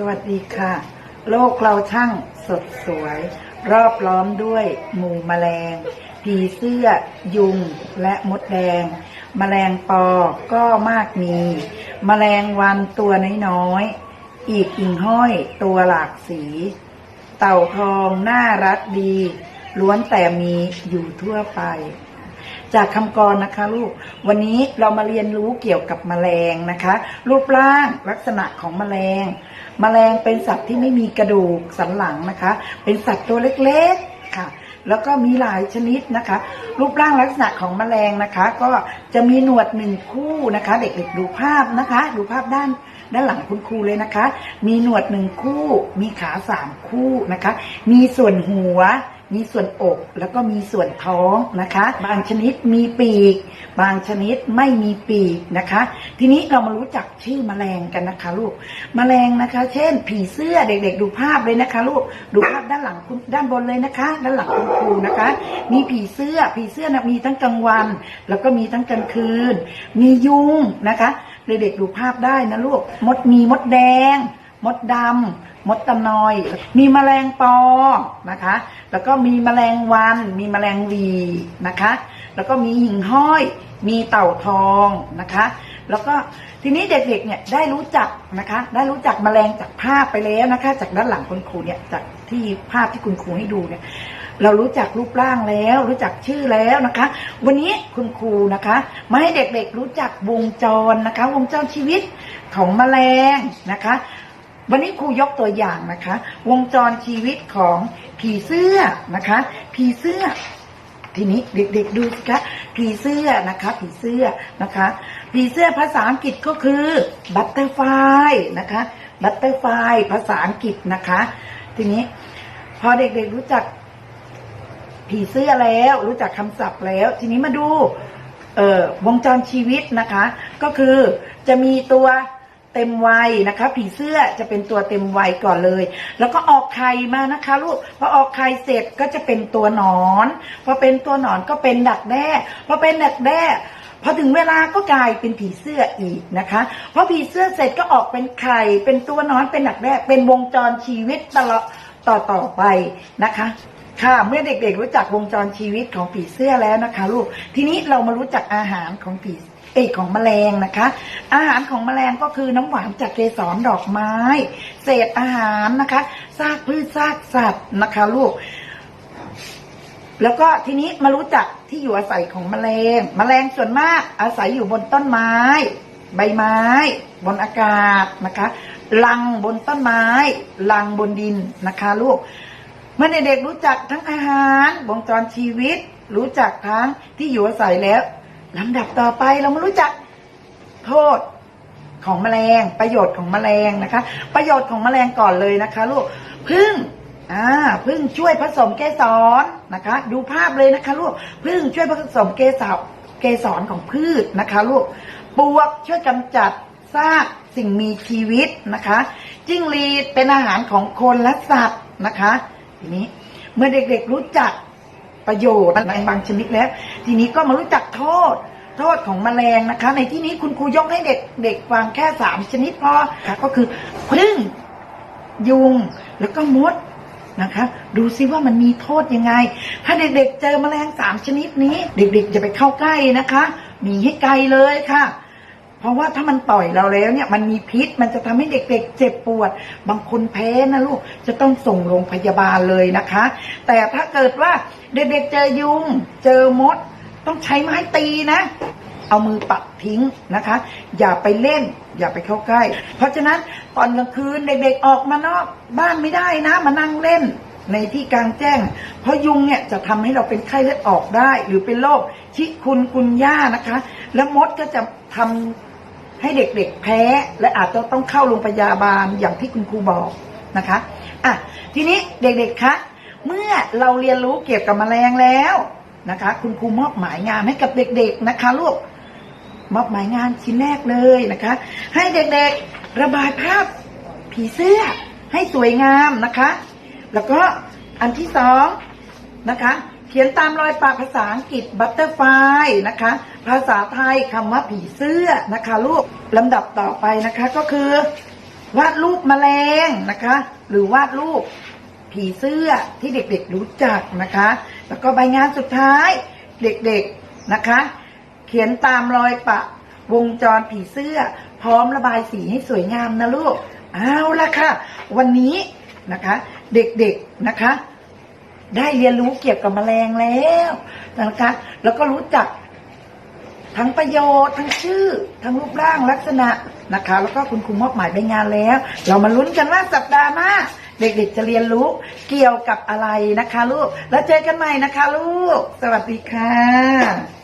สวัสดีค่ะ โลกเราช่างสดสวย รอบล้อมด้วยหมู่แมลง ผีเสื้อ ยุงและมดแดง แมลงปอก็มากมี แมลงวันตัวน้อยๆอีกอิงห้อยตัวหลากสี เต่าทองน่ารักดี ล้วนแต่มีอยู่ทั่วไป จากคำกรนะคะลูก วันนี้เรามาเรียนรู้เกี่ยวกับแมลงนะคะ รูปร่างลักษณะของแมลงแมลงเป็นสัตว์ที่ไม่มีกระดูกสันหลังนะคะ เป็นสัตว์ตัวเล็กๆค่ะ แล้วก็มีหลายชนิดนะคะ รูปร่างลักษณะของแมลงนะคะ ก็จะมีหนวดหนึ่งคู่นะคะ เด็กๆดูภาพนะคะ ดูภาพด้านด้านหลังคุณครูเลยนะคะ มีหนวดหนึ่งคู่ มีขาสามคู่นะคะ มีส่วนหัว มีส่วนอกแล้วก็มีส่วนท้องนะคะ บางชนิดมีปีก บางชนิดไม่มีปีกนะคะ ทีนี้เรามารู้จักชื่อแมลงกันนะคะลูกแมลงนะคะ เช่น ผีเสื้อเด็ก ๆ ดูภาพเลยนะคะ ลูกดูภาพด้านหลังคุณด้านบนเลยนะคะ ด้านหลังคุณครูนะคะ มีผีเสื้อผีเสื้อนะมีทั้งกลางวัน แล้วก็มีทั้งกลางคืน มียุงนะคะเด็กๆดูภาพได้นะลูกมดมีมดแดง มดดำ มดตะนอย มีแมลงปอนะคะ แล้วก็มีแมลงวัน มีแมลงวีนะคะ แล้วก็มีหิ่งห้อย มีเต่าทองนะคะ แล้วก็ทีนี้เด็กๆเนี่ยได้รู้จักนะคะ ได้รู้จักแมลงจากภาพไปแล้วนะคะ จากด้านหลังคุณครูเนี่ยจากที่ภาพที่คุณครูให้ดูเนี่ยเรารู้จักรูปร่างแล้ว รู้จักชื่อแล้วนะคะ วันนี้คุณครูนะคะมาให้เด็กๆรู้จักวงจรนะคะ วงจรชีวิตของแมลงนะคะ วันนี้ครูยกตัวอย่างนะคะ วงจรชีวิตของผีเสื้อนะคะ ผีเสื้อ ทีนี้เด็กๆดูสิคะผีเสื้อนะคะ ผีเสื้อนะคะ ผีเสื้อภาษาอังกฤษก็คือบัตเตอร์ไฟนะคะบัตเตอร์ไฟภาษาอังกฤษนะคะ ทีนี้ พอเด็กๆรู้จักผีเสื้อแล้ว รู้จักคำศัพท์แล้ว ทีนี้มาดู เอ่อวงจรชีวิตนะคะ ก็คือจะมีตัว เต็มวัยนะคะ ผีเสื้อจะเป็นตัวเต็มวัยก่อนเลย แล้วก็ออกไข่มานะคะลูกพอออกไข่เสร็จก็จะเป็นตัวหนอนพอเป็นตัวหนอนก็เป็นดักแด้พอเป็นดักแด้พอถึงเวลาก็กลายเป็นผีเสื้ออีกนะคะพอผีเสื้อเสร็จก็ออกเป็นไข่เป็นตัวนอนเป็นดักแด้เป็นวงจรชีวิตตลอดต่อต่อไปนะคะ ค่ะ เมื่อเด็กๆรู้จักวงจรชีวิตของผีเสื้อแล้วนะคะ ลูก ทีนี้เรามารู้จักอาหารของผีเอกของแมลงนะคะ อาหารของแมลงก็คือน้ำหวานจากเกสรดอกไม้ เศษอาหารนะคะซากพืชซากสัตว์นะคะ ลูก แล้วก็ทีนี้มารู้จักที่อยู่อาศัยของแมลง แมลงส่วนมากอาศัยอยู่บนต้นไม้ ใบไม้ บนอากาศนะคะรังบนต้นไม้รังบนดินนะคะ ลูก เมื่อเด็กๆรู้จักทั้งอาหารวงจรชีวิต รู้จักทั้งที่อยู่อาศัยแล้วลำดับต่อไปเรามารู้จักโทษของแมลง ประโยชน์ของแมลงนะคะ ประโยชน์ของแมลงก่อนเลยนะคะ ลูกพึ่งอ่าพึ่งช่วยผสมเกสรนะคะ ดูภาพเลยนะคะ ลูกพึ่งช่วยผสมเกสรเกสรของพืชนะคะ ลูกปลวกช่วยกำจัดซากสิ่งมีชีวิตนะคะ จิ้งหรีดเป็นอาหารของคนและสัตว์นะคะ ทีนี้ เมื่อเด็กๆรู้จักประโยชน์ในบางชนิดแล้ว ทีนี้ก็มารู้จักโทษ โทษของแมลงนะคะ ในที่นี้คุณครูยกให้เด็กเด็กฟังแค่สามชนิดพอค่ะก็คือพึ่งยุงแล้วก็มดนะคะ ดูซิว่ามันมีโทษยังไง ถ้าเด็กๆเจอแมลงสามชนิดนี้ เด็กๆจะไปเข้าใกล้นะคะหนีให้ไกลเลยค่ะ เพราะว่าถ้ามันต่อยเราแล้วเนี่ยมันมีพิษมันจะทำให้เด็กๆ เจ็บปวด บางคนแพ้นะลูกจะต้องส่งโรงพยาบาลเลยนะคะ แต่ถ้าเกิดว่าเด็กๆเจอยุง เจอมด ต้องใช้ไม้ตีนะ เอามือปัดทิ้งนะคะ อย่าไปเล่น อย่าไปเข้าใกล้ เพราะฉะนั้นตอนกลางคืนเด็กๆออกมานอกบ้านไม่ได้นะ มานั่งเล่นในที่กลางแจ้ง เพราะยุงเนี่ยจะทำให้เราเป็นไข้เลือดออกได้ หรือเป็นโรคชิคุนกุนย่านะคะ แล้วมดก็จะทำ ให้เด็กๆแพ้ และอาจจะต้องเข้าโรงพยาบาลอย่างที่คุณครูบอกนะคะอะทีนี้เด็กๆคะเมื่อเราเรียนรู้เกี่ยวกับแมลงแล้วนะคะ คุณครูมอบหมายงานให้กับเด็ก ๆนะคะลูกมอบหมายงานชิ้นแรกเลยนะคะ ให้เด็กๆระบายภาพผีเสื้อให้สวยงามนะคะ แล้วก็อันที่สองนะคะ เขียนตามรอยปากภาษาอังกฤษบัตเตอร์ไฟนะคะ ภาษาไทยคำว่าผีเสื้อนะคะ ลูกลำดับต่อไปนะคะก็คือ วาดรูปแมลงนะคะ หรือวาดรูปผีเสื้อที่เด็กๆรู้จักนะคะ แล้วก็ใบงานสุดท้ายเด็กๆนะคะ เขียนตามรอยปะวงจรผีเสื้อ พร้อมระบายสีให้สวยงามนะลูกเอาละค่ะ วันนี้นะคะ เด็กๆนะคะ ได้เรียนรู้เกี่ยวกับแมลงแล้วนะคะ แล้วก็รู้จักทั้งประโยชน์ทั้งชื่อ ทั้งรูปร่างลักษณะนะคะ แล้วก็คุณครูมอบหมายไปงานแล้ว เรามาลุ้นกันว่าสัปดาห์หน้าเด็กๆจะเรียนรู้เกี่ยวกับอะไรนะคะ ลูก แล้วเจอกันใหม่นะคะ ลูก สวัสดีค่ะ